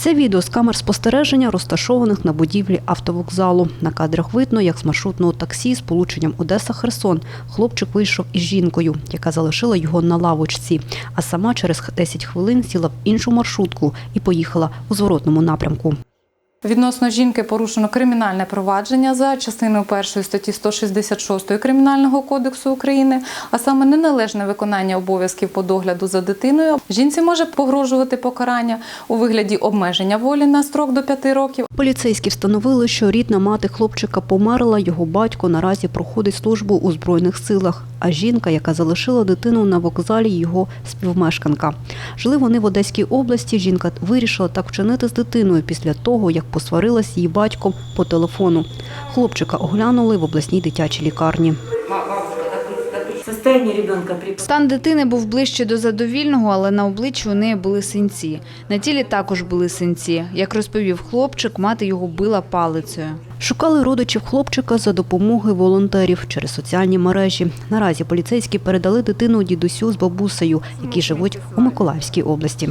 Це відео з камер спостереження, розташованих на будівлі автовокзалу. На кадрах видно, як з маршрутного таксі з полученням Одеса-Херсон хлопчик вийшов із жінкою, яка залишила його на лавочці, а сама через 10 хвилин сіла в іншу маршрутку і поїхала у зворотному напрямку. Відносно жінки порушено кримінальне провадження за частиною першої статті 166 Кримінального кодексу України, а саме неналежне виконання обов'язків по догляду за дитиною. Жінці може погрожувати покарання у вигляді обмеження волі на строк до 5 років Поліцейські встановили, що рідна мати хлопчика померла, його батько наразі проходить службу у Збройних силах, а жінка, яка залишила дитину на вокзалі, його співмешканка. Жили вони в Одеській області. Жінка вирішила так вчинити з дитиною після того, як посварилась з її батьком по телефону. Хлопчика оглянули в обласній дитячій лікарні. Состояние ребенка при Стан дитини був ближче до задовільного, але на обличчі у неї були синці. На тілі також були синці. Як розповів хлопчик, мати його била палицею. Шукали родичів хлопчика за допомогою волонтерів через соціальні мережі. Наразі поліцейські передали дитину дідусю з бабусею, які живуть у Миколаївській області.